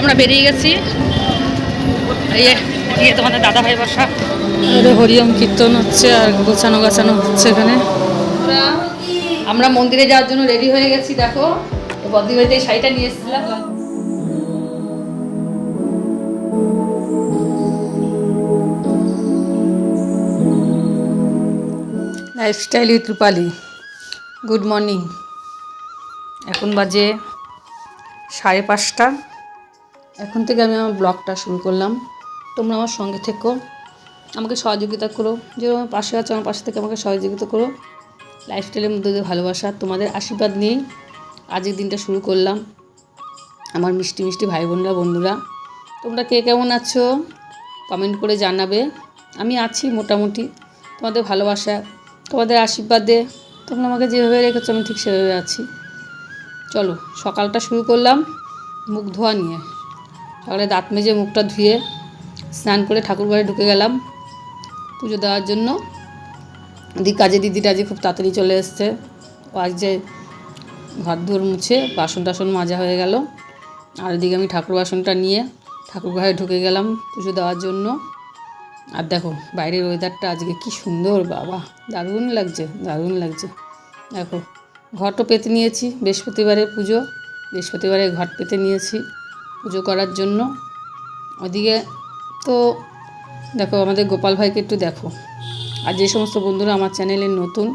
আমরা বেরিয়ে গেছি। এই যে, এই যে তোমাদের দাদা ভাই বাসা। আরে হরিওম কীর্তন হচ্ছে আর গোছানো গাছানো হচ্ছে এখানে। আমরা মন্দিরে যাওয়ার জন্য রেডি হয়ে গেছি দেখো। বদ্রি বাড়িতে শাড়িটা নিয়ে এসেছিলাম। Lifestyle with Rupali good morning এখন বাজে সাড়ে পাঁচটা। এখন থেকে আমি আমার ব্লগটা শুরু করলাম। তোমরা আমার সঙ্গে থেকো। আমাকে সহযোগিতা করো। যে আমার পাশে আছো, আমার পাশে থেকে আমাকে সহযোগিতা করো। লাইফস্টাইলের মধ্যে ভালোবাসা, তোমাদের আশীর্বাদ নিয়েই আজকের দিনটা শুরু করলাম। আমার মিষ্টি মিষ্টি ভাই বোনরা, বন্ধুরা, তোমরা কে কেমন আছো? কমেন্ট করে জানাবে। আমি আছি মোটামুটি। তোমাদের ভালোবাসা, তোমাদের আশীর্বাদে। তোমরা আমাকে যেভাবে রেখেছো, আমি ঠিক সেভাবে আছি। চলো, সকালটা শুরু করলাম মুখ ধোয়া নিয়ে। সকালে দাঁত মেজে মুখটা ধুয়ে স্নান করে ঠাকুর ঘরে ঢুকে গেলাম পুজো দেওয়ার জন্য। দিক কাজে দিদিটা আজকে খুব তাড়াতাড়ি চলে এসছে। ও আজ যে ঘর ধর মুছে বাসন টাসন মাজা হয়ে গেল। আর এদিকে আমি ঠাকুর বাসনটা নিয়ে ঠাকুর ঘরে ঢুকে গেলাম পুজো দেওয়ার জন্য। আর দেখো, বাইরের ওয়েদারটা আজকে কি সুন্দর, বাবা! দারুণ লাগছে দারুণ লাগছে। দেখো ঘটও পেতে নিয়েছি বৃহস্পতিবারে পুজো, বৃহস্পতিবারে ঘট পেতে নিয়েছি। পুজো করার জন্য। ওদিকে তো দেখো আমাদের গোপাল ভাইকে একটু দেখো। আর যে সমস্ত বন্ধুরা আমার চ্যানেলে নতুন,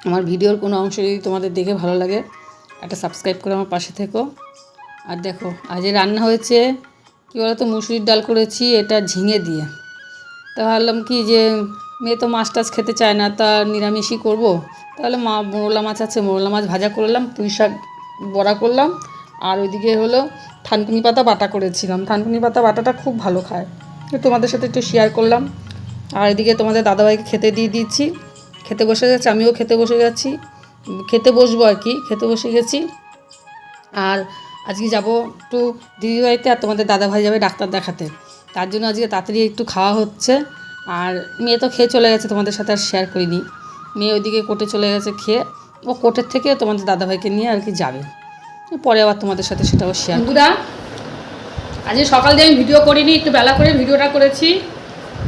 আমার ভিডিওর কোনো অংশ যদি তোমাদের দেখে ভালো লাগে, একটা সাবস্ক্রাইব করে আমার পাশে থেকো। আর দেখো, আজ রান্না হয়েছে, কী বলতো, মুসুরির ডাল করেছি, এটা ঝিঙে দিয়ে। তা ভাবলাম কি যে, মেয়ে তো মাছ টাছ খেতে চায় না, তা নিরামিষই করব। তাহলে মা, মোরলা মাছ আছে, মোরলা মাছ ভাজা করলাম, পুঁই শাক বড়া করলাম। আর ওইদিকে হলো থানকুনি পাতা বাটা করেছিলাম। থানকুনি পাতা বাটাটা খুব ভালো খায়। তোমাদের সাথে একটু শেয়ার করলাম। আর এদিকে তোমাদের দাদাভাইকে খেতে দিয়ে দিচ্ছি। খেতে বসে গেছে, আমিও খেতে বসে গেছি। খেতে বসবো আর কি, খেতে বসে গেছি। আর আজকে যাব একটু দিদিবাড়িতে আর তোমাদের দাদাভাই যাবে ডাক্তার দেখাতে। তার জন্য আজকে তাড়াতাড়ি একটু খাওয়া হচ্ছে। আর মেয়ে তো খেয়ে চলে গেছে, তোমাদের সাথে আর শেয়ার করিনি। মেয়ে ওইদিকে কোর্টে চলে গেছে খেয়ে। ও কোর্টের থেকে তোমাদের দাদাভাইকে নিয়ে আর কি যাবে। পরে আবার তোমাদের সাথে সেটাও শেয়ার বন্ধুরা আজকে সকাল দিয়ে আমি ভিডিও করিনি, একটু বেলা করে ভিডিওটা করেছি।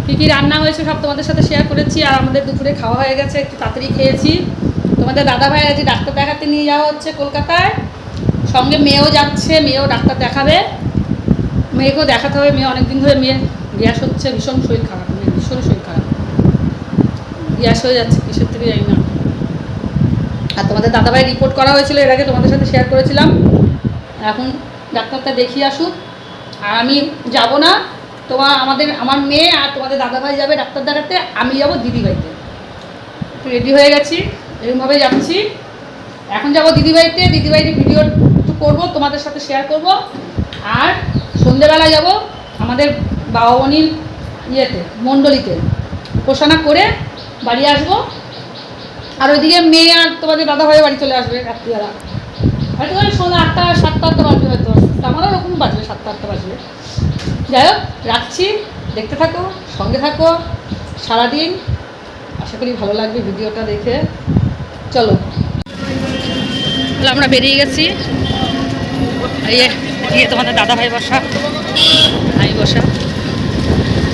কী কী রান্না হয়েছে সব তোমাদের সাথে শেয়ার করেছি। আর আমাদের দুপুরে খাওয়া হয়ে গেছে, একটু তাড়াতাড়ি খেয়েছি। তোমাদের দাদাভাই আজকে ডাক্তার দেখাতে নিয়ে যাওয়া হচ্ছে কলকাতায়। সঙ্গে মেয়েও যাচ্ছে, মেয়েও ডাক্তার দেখাবে। মেয়েকেও দেখাতে হবে, মেয়ে অনেকদিন ধরে মেয়ে গ্যাস হচ্ছে, ভীষণ শরীর খারাপ মেয়ে ভীষণ শরীর খারাপ। গ্যাস হয়ে যাচ্ছে, কিসের থেকে জানি না। আর তোমাদের দাদাভাই রিপোর্ট করা হয়েছিল, এর আগে তোমাদের সাথে শেয়ার করেছিলাম। এখন ডাক্তারটা দেখিয়ে আসুক। আর আমি যাব না তোমার আমাদের, আমার মেয়ে আর তোমাদের দাদাভাই যাবে ডাক্তার দেখাতে, আমি যাব একটু রেডি হয়ে গেছি এরকমভাবে যাচ্ছি। এখন যাব দিদিবাড়িতে দিদিবাড়িতে ভিডিও একটু করব, তোমাদের সাথে শেয়ার করব। আর সন্ধেবেলা যাব আমাদের বাবা মনির ইয়েতে, মণ্ডলীতে। উপাসনা করে বাড়ি আসব। আর ওইদিকে মেয়ে আর তোমাদের দাদা ভাই বাড়ি চলে আসবে রাত্রিবেলা। হয়তো ওই সন্ধ্যা আটটা, সাতটা আটটা বাজবে হয়তো। আমারও ওরকম বাজবে, সাতটা আটটা বাজবে। যাই হোক, রাখছি। দেখতে থাকো, সঙ্গে থাকো। সারাদিন। আশা করি ভালো লাগবে ভিডিওটা দেখে। চলো। তাহলে আমরা বেরিয়ে গেছি। এই যে এই যে তোমাদের দাদা ভাই বসা। আমি বসা।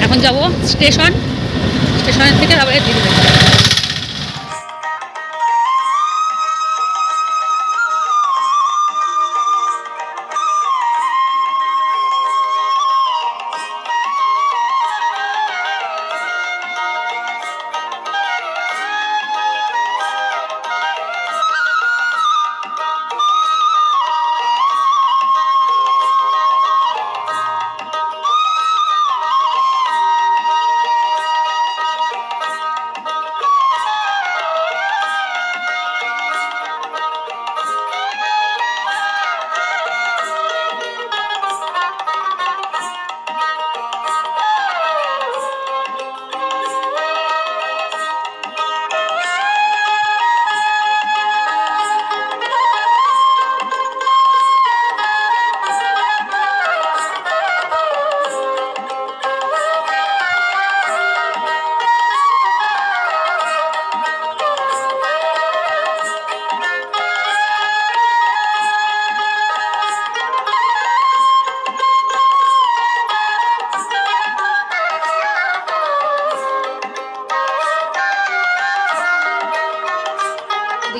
এখন যাব স্টেশন। স্টেশনের থেকে আবার তারপরে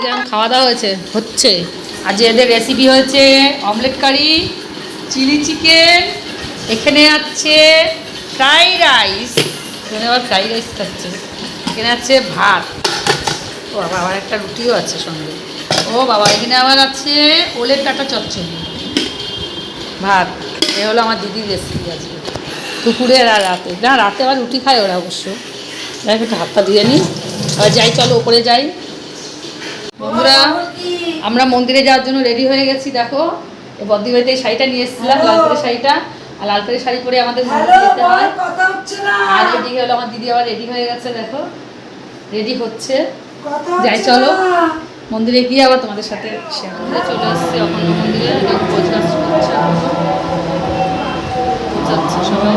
দিদি খাওয়া দাওয়া হয়েছে, হচ্ছে। আজ এদের রেসিপি হয়েছে অমলেট কারি চিলি চিকেন এখানে আছে ফ্রাইড রাইস এখানে আবার ফ্রাইড রাইস খাচ্ছে। এখানে আছে ভাত। ও বাবা, আবার একটা রুটিও আছে সঙ্গে। ও বাবা, এখানে আবার আছে ওলের ডাটা চচ্চড়ি। ভাত, এ হলো আমার দিদির রেসিপি আজকে। দুপুরে আর রাতে। না, রাতে আবার রুটি খায় ওরা অবশ্য। যাই একটু হাতটা ধুয়ে নিই আবার যাই, চলো, ওপরে যাই। বন্ধুরা আমরা মন্দিরে যাওয়ার জন্য রেডি হয়ে গেছি দেখো। এই বদ্দি বাড়িতে এই শাড়িটা নিয়ে এসেছিলাম লাল করে শাড়িটা। আর লাল করে শাড়ি পরে আমাদের যেতে হয়। আর এদিকে হলো আমার দিদি আবার রেডি হয়ে গেছে দেখো। রেডি হচ্ছে। যাই চলো। মন্দিরে গিয়ে আবার তোমাদের সাথে শেয়ার করে চলে এসেছি অখণ্ড মন্দিরে। করছে সবাই।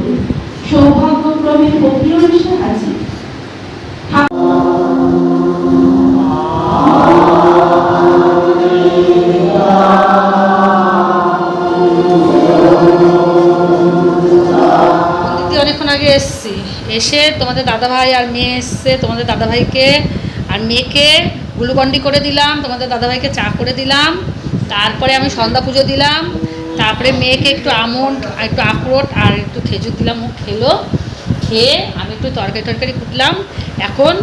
সৌভাগ্যক্রমে এসে দিয়ে অনেকক্ষণ আগে এসেছি। এসে তোমাদের দাদাভাই আর মেয়ে এসছে। তোমাদের দাদাভাইকে আর মেয়েকে গ্লুকন্ডি করে দিলাম। তোমাদের দাদাভাইকে চা করে দিলাম। তারপরে আমি সন্ধ্যা পুজো দিলাম। তারপরে মেয়েকে একটু আমন্ড, একটু আখরোট আর একটু খেজুর দিলাম, ও খেলো। খেয়ে আমি একটু তরকারি টরকারি কুটলাম। এখন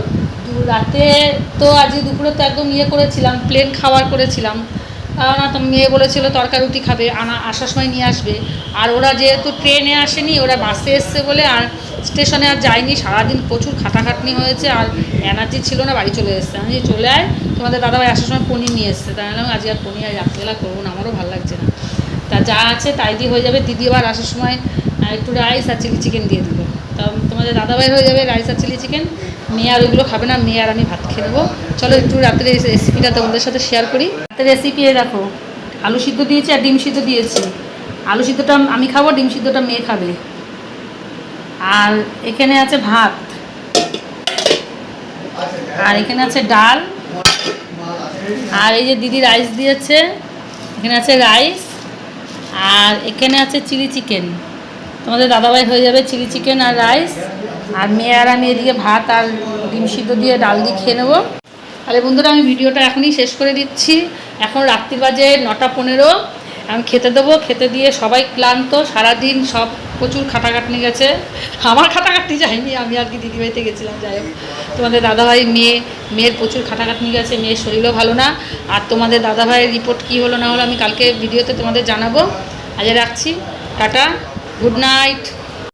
রাতে তো আজ দুপুরে তো একদম ইয়ে করেছিলাম প্লেন খাবার করেছিলাম। না, তো মেয়ে বলেছিল তরকারি রুটি খাবে, আনা, আসার সময় নিয়ে আসবে। আর ওরা যেহেতু ট্রেনে আসেনি, ওরা বাসে এসছে বলে আর স্টেশনে আর যায়নি। সারাদিন প্রচুর খাটাখাটনি হয়েছে আর এনার্জি ছিল না, বাড়ি চলে এসছে। আমি চলে আয়, তোমাদের দাদাভাই আসার সময় পনির নিয়ে এসছে। তাই আজকে আর পনির আর রাত্রেবেলা করব না, আমারও ভালো লাগছে না। তা যা আছে তাই দিয়ে হয়ে যাবে। দিদি আবার আসার সময় একটু রাইস আর চিলি চিকেন দিয়ে দিল। তা তোমাদের দাদাভাই হয়ে যাবে রাইস আর চিলি চিকেন মেয়ে আর ওইগুলো খাবে না, মেয়ে আর আমি ভাত খেয়ে নেব। চলো একটু রাতের রেসিপিটা তোমাদের সাথে শেয়ার করি। রাতের রেসিপি দেখো, আলু সিদ্ধ দিয়েছি আর ডিম সিদ্ধ দিয়েছি। আলু সিদ্ধটা আমি খাব, ডিম সিদ্ধটা মেয়ে খাবে। আর এখানে আছে ভাত। আর এখানে আছে ডাল। আর এই যে দিদি রাইস দিয়েছে, এখানে আছে রাইস আর এখানে আছে চিলি চিকেন। তোমাদের দাদাভাই হয়ে যাবে চিলি চিকেন আর রাইস। আর মেয়ে আর আমি এদিকে ভাত আর ডিম সিদ্ধ দিয়ে ডাল দিয়ে খেয়ে নেব। তাহলে বন্ধুরা, আমি ভিডিওটা এখনই শেষ করে দিচ্ছি। এখন রাত্রি বাজে নটা পনেরো। আমি খেতে দেবো, খেতে দিয়ে সবাই ক্লান্ত, সারাদিন সব প্রচুর খাটাখাটনি গেছে। আমার খাটাখাটনি যায়নি, আমি আর কি দিদিবাড়িতে গেছিলাম, যাই হোক। তোমাদের দাদাভাই মেয়ে, মেয়ের প্রচুর খাটাখাটনি গেছে, মেয়ের শরীরও ভালো না। আর তোমাদের দাদাভাইয়ের রিপোর্ট কী হলো না হলো আমি কালকে ভিডিওতে তোমাদের জানাব। আজ রাখছি, টাটা গুড নাইট